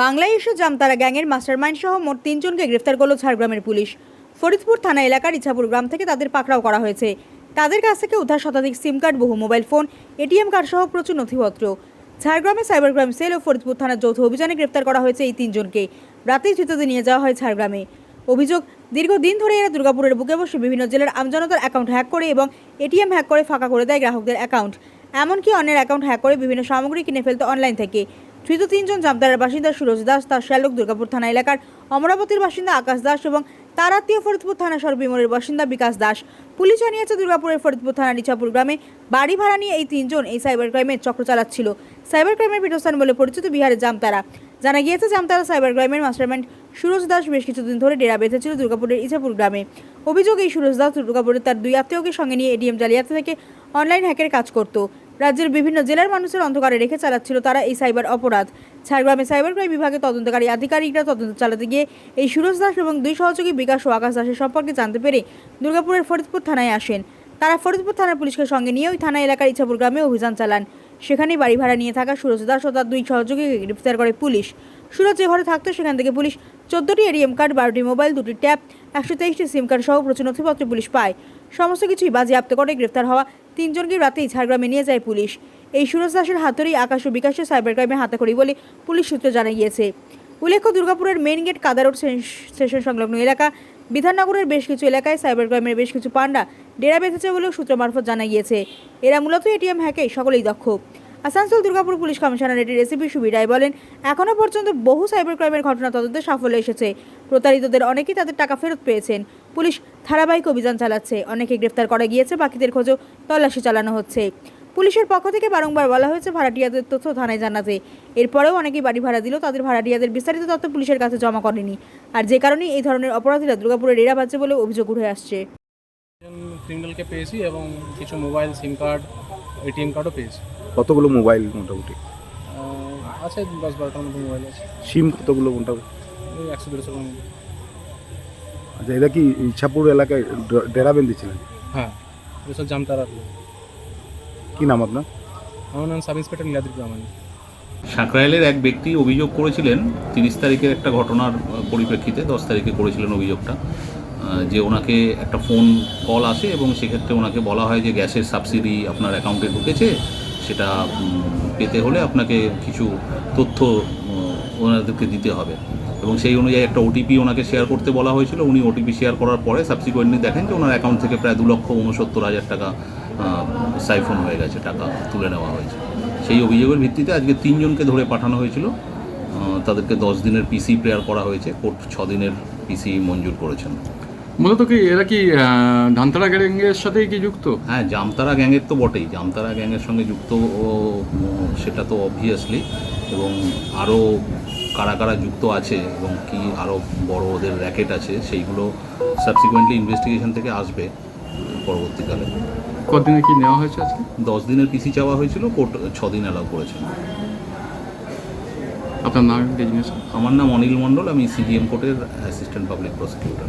বাংলায় এসে জামতারা গ্যাংয়ের মাস্টারমাইন্ড সহ মোট তিনজনকে গ্রেফতার করল ঝাড়গ্রামের পুলিশ। ফরিদপুর থানা এলাকার ইছাপুর গ্রাম থেকে তাদের পাকড়াও করা হয়েছে। তাদের কাছ থেকে উদ্ধার শতাধিক সিম কার্ড, বহু মোবাইল ফোন, এটিএম কার্ড সহ প্রচুর নথিপত্র। ঝাড়গ্রামে সাইবার ক্রাইম সেল ও ফরিদপুর থানার যৌথ অভিযানে গ্রেফতার করা হয়েছে এই তিনজনকে। রাতেই ধৃতদের নিয়ে যাওয়া হয় ঝাড়গ্রামে। অভিযোগ, দীর্ঘদিন ধরে এরা দুর্গাপুরের বুকে বসে বিভিন্ন জেলার আমজনতার অ্যাকাউন্ট হ্যাক করে এবং এটিএম হ্যাক করে ফাঁকা করে দেয় গ্রাহকদের অ্যাকাউন্ট এমনকি অন্যের অ্যাকাউন্ট হ্যাক করে বিভিন্ন সামগ্রী কিনে ফেলতো অনলাইন থেকে। ধৃত তিনজন জামতারার বাসিন্দা সুরজ দাস, তার শ্যালক দুর্গাপুর থানা এলাকার অমরাবতীর বাসিন্দা আকাশ দাস এবং তার আত্মীয় ফরিদপুর থানা সরবিমরের বাসিন্দা বিকাশ দাস। পুলিশ জানিয়েছে, দুর্গাপুরের ফরিদপুর থানার ইছাপুর গ্রামে বাড়ি ভাড়া নিয়ে এই তিনজন এই সাইবার ক্রাইমের চক্র চালাচ্ছিল। সাইবার ক্রাইমের পীঠস্থান বলে পরিচিত বিহারের জামতারা। জানা গিয়েছে, জামতারা সাইবার ক্রাইমের মাস্টারমাইন্ড সুরজ দাস বেশ কিছুদিন ধরে ডেরা বেঁধেছিল দুর্গাপুরের ইছাপুর গ্রামে। অভিযোগ এই সুরজ দাস দুর্গাপুরের তার দুই আত্মীয়কে সঙ্গে নিয়ে এটিএম জালিয়াতি থেকে অনলাইন হ্যাকের কাজ করত। রাজ্যের বিভিন্ন জেলার মানুষের অন্ধকারে রেখে চালাচ্ছিল তারা এই সাইবার অপরাধ। ঝাড়গ্রামে সাইবার ক্রাইম বিভাগে তদন্তকারী আধিকারিকরা তদন্ত চালাতে গিয়ে এই সুরজ দাস এবং দুই সহযোগী বিকাশ ও আকাশ দাসের সম্পর্কে জানতে পেরে দুর্গাপুরের ফরিদপুর থানায় আসেন। তারা ফরিদপুর থানার পুলিশকে সঙ্গে নিয়ে ওই থানা এলাকার ইছাপুর গ্রামে অভিযান চালান। সেখানেই বাড়ি ভাড়া নিয়ে থাকা সুরজ দাস ও তার দুই সহযোগীকে গ্রেফতার করে পুলিশ। সুরজ যে ঘরে থাকতো সেখান থেকে পুলিশ চোদ্দোটি এটিএম কার্ড, বারোটি মোবাইল, দুটি ট্যাব, একশো তেইশটি সিম কার্ড সহ প্রচুর নথিপত্র পুলিশ পায়। সমস্ত কিছুই বাজেয়াপ্ত করে গ্রেফতার হওয়া তিনজনকে রাতেই ঝাড়গ্রামে নিয়ে যায় পুলিশ। এই সুরজ দাসের হাতেরই আকাশ ও বিকাশের সাইবার ক্রাইমে হাতে করি বলে পুলিশ সূত্রে জানা গিয়েছে। উল্লেখ্য, দুর্গাপুরের মেইন গেট, কাদা রোড স্টেশন সংলগ্ন এলাকা, বিধাননগরের বেশ কিছু এলাকায় সাইবার ক্রাইমের বেশ কিছু পান্ডা ডেরা বেঁধেছে বলেও সূত্র মারফত জানা গিয়েছে। এরা মূলত এটিএম হ্যাকে, সকলেই দক্ষ। আসানসোল দুর্গাপুর পুলিশ কমিশনার এটির রেসিপি সুবিধায় বলেন এখনও পর্যন্ত বহু সাইবার ক্রাইমের ঘটনা তদন্তে সাফল্য এসেছে। প্রতারিতদের অনেকেই তাদের টাকা ফেরত পেয়েছেন। পুলিশ ধারাবাহিক অভিযান চালাচ্ছে। অনেকে গ্রেফতার করা গিয়েছে বাকিদের খোঁজও তল্লাশি চালানো হচ্ছে। পুলিশের পক্ষ থেকে বারংবার বলা হয়েছে ভাড়াটিয়াদের তথ্য থানায় জানাতে। এরপরেও অনেকেই বাড়ি ভাড়া দিল তাদের ভাড়াটিয়াদের বিস্তারিত তথ্য পুলিশের কাছে জমা করেনি। আর যে কারণেই এই ধরনের অপরাধীরা দুর্গাপুরে ডেরা বাজছে বলে অভিযোগ উঠে আসছে। ক্রিমিনালকে পেয়েছি এবং কিছু মোবাইল সিম কার্ড এটিএম কার্ডও পেয়েছি। কতগুলো মোবাইল মোটামুটি? আছে দশ বারোটার মতো মোবাইল আছে। সিম কতগুলো মোটামুটি? একশো দেড়শোর মতো। আচ্ছা এটা কি ইচ্ছাপুর এলাকায় ড- ডেরা বেঁধেছিলেন হ্যাঁ এসব জামতারা। কি নাম আপনার? আমার নাম সাব ইন্সপেক্টর নীলাদ্রি প্রামাণিক। সাঁকরাইলের এক ব্যক্তি অভিযোগ করেছিলেন তিরিশ তারিখের একটা ঘটনার আহ, পরিপ্রেক্ষিতে দশ তারিখে করেছিলেন অভিযোগটা আহ, যে ওনাকে একটা ফোন কল আসে এবং সেক্ষেত্রে ওনাকে বলা হয় যে গ্যাসের সাবসিডি আপনার অ্যাকাউন্টে ঢুকেছে সেটা উম, পেতে হলে আপনাকে কিছু তথ্য উম, ওনাদেরকে দিতে হবে। এবং সেই অনুযায়ী একটা ওটিপি ওনাকে শেয়ার করতে বলা হয়েছিল। উনি ওটিপি শেয়ার করার পরে সাবসিকুয়েন্টলি দেখেন যে ওনার অ্যাকাউন্ট থেকে প্রায় দু লক্ষ উনসত্তর হাজার টাকা সাইফোন হয়ে গেছে টাকা তুলে নেওয়া হয়েছে। সেই অভিযোগের ভিত্তিতে আজকে তিনজনকে ধরে পাঠানো হয়েছিল। তাদেরকে দশ দিনের পিসি প্রেয়ার করা হয়েছে। কোর্ট ছ দিনের পিসি মঞ্জুর করেছেন। মূলত কি এরা কি ধানতলা গ্যাংয়ের সাথেই কি যুক্ত? হ্যাঁ জামতারা গ্যাংয়ের তো বটেই। জামতারা গ্যাংয়ের সঙ্গে যুক্ত ও সেটা তো অবভিয়াসলি এবং আরও কারা কারা যুক্ত আছে এবং কি আরও বড় ওদের র্যাকেট আছে সেইগুলো সাবসিকুয়েন্টলি ইনভেস্টিগেশন থেকে আসবে পরবর্তীকালে। কদিনে কি নেওয়া হয়েছে আজকে? দশ দিনের পিসি চাওয়া হয়েছিল কোর্ট ছ দিন অ্যালাউ করেছে। আপনার নাম আমার নাম অনিল মণ্ডল আমি সিডিএম কোর্টের অ্যাসিস্ট্যান্ট পাবলিক প্রসিকিউটর